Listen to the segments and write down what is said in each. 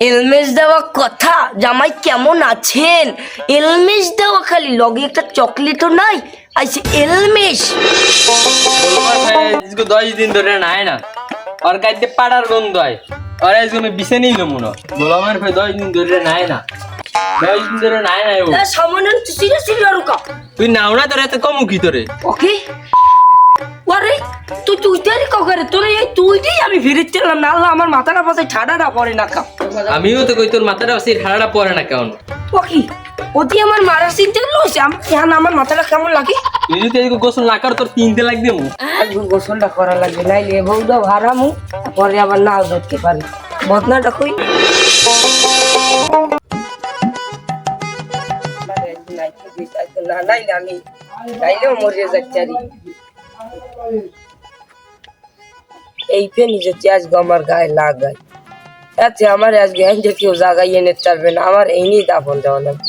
এলমেশ দেওয়া কথা জামাই কেমন আছেন? এলমেশ দেওয়া খালি লগে একটা চকলেটও নাই আইসে এলমেশ আজকে দশ দিন ধরে নাই না। ওর কাছে পাড়ার গন্ধ হয়। ওর আজকে আমি বিছে নিল মনে হয়। গোলামের ভাই দশ দিন ধরে নাই না। দশ দিন ধরে নাই না ও। সামান্য সিরে সিরে রুকা তুই নাও না তোর এত কম কি তোরে? ওকে আরে তুই তুই তারি কখারে তোর এই তুই দিয়ে আমি ফিরেছিলাম না আল্লাহ আমার মাথাটা পাশে ঠাডাটা পড়ে না কা আমিও তো কই তোর মাথাটা সেই ঠাড়াটা পরে না কেমন ওকে ওদি আমার মারার চিনতে লইছে এখন আমার মাথাটা কেমন লাগে তুই যদি আজকে গোসল না কর তোর তিনটে লাগবে মু গোসলটা করা লাগবে নাইলে বউটা ভাড়ামু পরে আবার নাও ধরতে পারি বদনাটা কই না নাইলে আমি নাইলেও মরে যাচ্ছি আর এই পেনি যদি আজকে আমার গায়ে লাগায় এতে আমার আজকে এনে কেউ জাগাই এনে চালবে না, আমার এই নিয়ে দাফন দেওয়া লাগবে।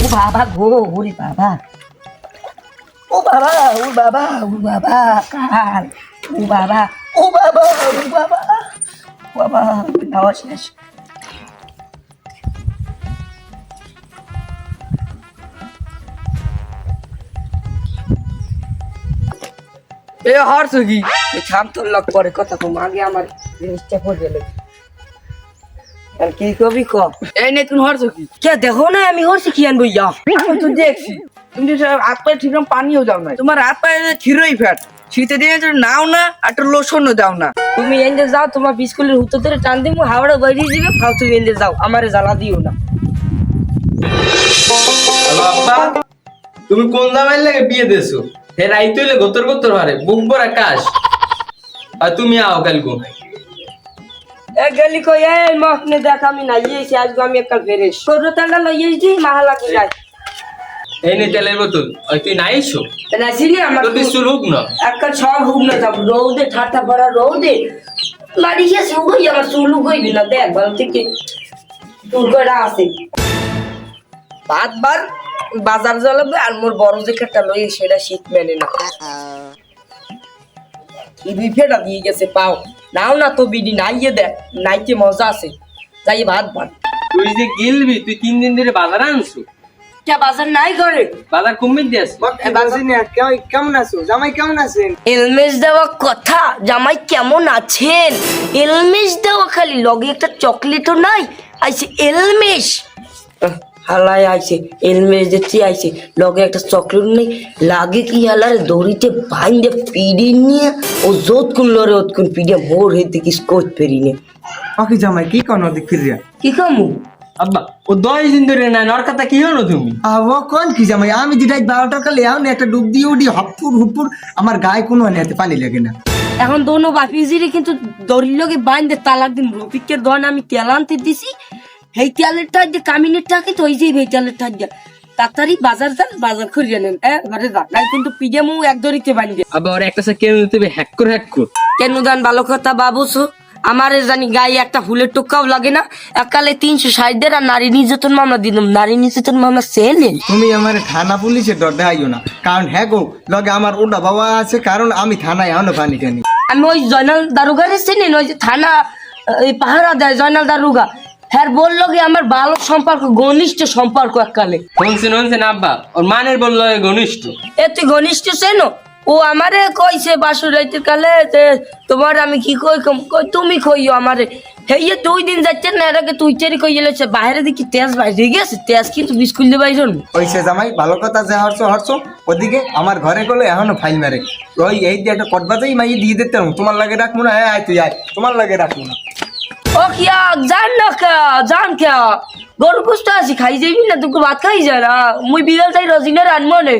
ও বাবা গো, ওরে বাবা। ও বাবা ও বাবা ও বাবা কাল ও বাবা ও বাবা ও বাবা ও বাবা, খাওয়া শেষ। এ হরছ কি থাম তোর লক পরে কথা কম। আগে আমার জিনিসটা পড়ে গেল আর কি কবি ক? এই নে তুমি হরছো কি কে দেখো না আমি হরছি কি আনব ইয়া। আমি তো দেখছি। তুমি হাত পায়ে ঠিক পানিও দাও না। তোমার হাত পায়ে থিরোই ফ্যাট দিনে নাও না আর লোশনও দাও না। তুমি এনে যাও তোমার বিস্কুলের হুতো ধরে টান দিমু হাওড়া বাইরে দিবে ফাও তুমি এনে যাও আমারে জ্বালা দিও না। তুমি কোন দামের লাগে বিয়ে দেছো হে রাই তুইলে গোতর গোতর হারে বুক ভরা কাশ। আর তুমি আও কালকু। এ গলি কই? এ মহনে দেখ আমি না ইয়েছি আজকে আমি একাল ফেরেস সরু তান্ডা লইয়েছি মাহালা কি যায় এই নে তেলের বোতল। ওই তুই নাই এসো না সিনি আমার তোর চুল হোক না। একাল সব হুক না যাব রৌদে ঠাট্টা পড়া রৌদে। মারি গেছে উগই আমার চুল উগইবি না দেখ ভালো থেকে। চুল কটা আছে? ভাত বার বাজার জ্বালাবে আর মোর বড় যে একটা লই সেটা শীত মেনে না। কি দুই ফেটা দিয়ে গেছে পাও। নাও না তো বিডি নাইয়ে দেখ নাইতে মজা আছে। যাই ভাত ভাত। তুই যে গিলবি তুই তিন দিন ধরে বাজার আনছো? কে বাজার নাই করে বাজার কমিয়ে দিয়েছ কেমন আছো? জামাই কেমন আছেন? এলমেশ দেওয়া কথা জামাই কেমন আছেন? এলমেশ দেওয়া খালি লগে একটা চকলেটও নাই আইছে এলমেশ হালাই আইছে এলমেশ দেখছি আইছে। লগে একটা চকলেট নেই লাগে কি হালার দড়িতে বাইন্দে পিড়ি নিয়ে ও জোত কোন লরে ওতকুন পিড়ে মোর হইতে কি স্কোচ ফেরিনে পাখি জামাই কি কোন দিক ফিরিয়া? কি কামু? আব্বা ও দশ দিন ধরে নাই নর কথা কি হলো তুমি? আবো কোন কি জামাই আমি যেটাই বারোটার কালে আও না একটা ডুব দিয়ে উঠি হপুর হুপুর আমার গায়ে কোনো নেতে পানি লাগে না। এখন দোনো বাপিজিরে কিন্তু দড়ির লগে বাইন্দে তালাক দিন রফিকের দন আমি তেল আনতে দিছি এই তেলের টাক দিয়ে কামিনের টাকে তো ওই যে এই তেলের টাক দিয়ে তাড়াতাড়ি বাজার যান বাজার করিয়ে নেন এ ঘরে যা। নাই কিন্তু পিজে এক দড়িতে বান্ধে আবার একটা সে কেন দিতে হ্যাক করে হ্যাক কর। কেন দান ভালো কথা বাবুসো আমার জানি গায়ে একটা ফুলের টোকাও লাগে না। একালে তিনশো ষাট দের আর নারী নির্যাতন মামলা দিলাম নারী নির্যাতন মামলা সেলে। তুমি আমার থানা পুলিশে ডর দেখাইও না। কারণ হ্যাঁ গো লগে আমার ওটা বাবা আছে কারণ আমি থানায় আনো পানি টানি আমি ওই জয়নাল দারুগারে চিনি ওই যে থানা এই পাহারা দেয় জয়নাল দারুগা। হ্যাঁ বলল কি আমার ভালো সম্পর্ক ঘনিষ্ঠ সম্পর্ক এককালে। শুনছেন শুনছেন আব্বা ওর মানের বলল ঘনিষ্ঠ। এ তুই ঘনিষ্ঠ সেন ও আমারে কইছে বাসুর রাইতের কালে যে তোমার আমি কি কই কম- কই তুমি কইও আমারে। হেয়ে দুই দিন যাচ্ছে না আগে তুই চেরি কই গেলে বাইরে দেখি তেজ বাইরে গেছে তেজ কিন্তু বিস্কুল দিয়ে বাইর ওইসে জামাই ভালো কথা যে হরছো হরছো। ওদিকে আমার ঘরে গেলে এখনও ফাইল মারে। ওই এই যে একটা কটবাজেই মাই দিয়ে দিতে। তোমার লাগে রাখব না হ্যাঁ আয় তুই আয়। তোমার লাগে রাখব না। ও কিয়া, জান না কে জান কে গরু কুস্ত আছি খাই যাবি না, তোকে ভাত খাই যা না। মুই বিড়াল তাই রজিনের আনমো নে।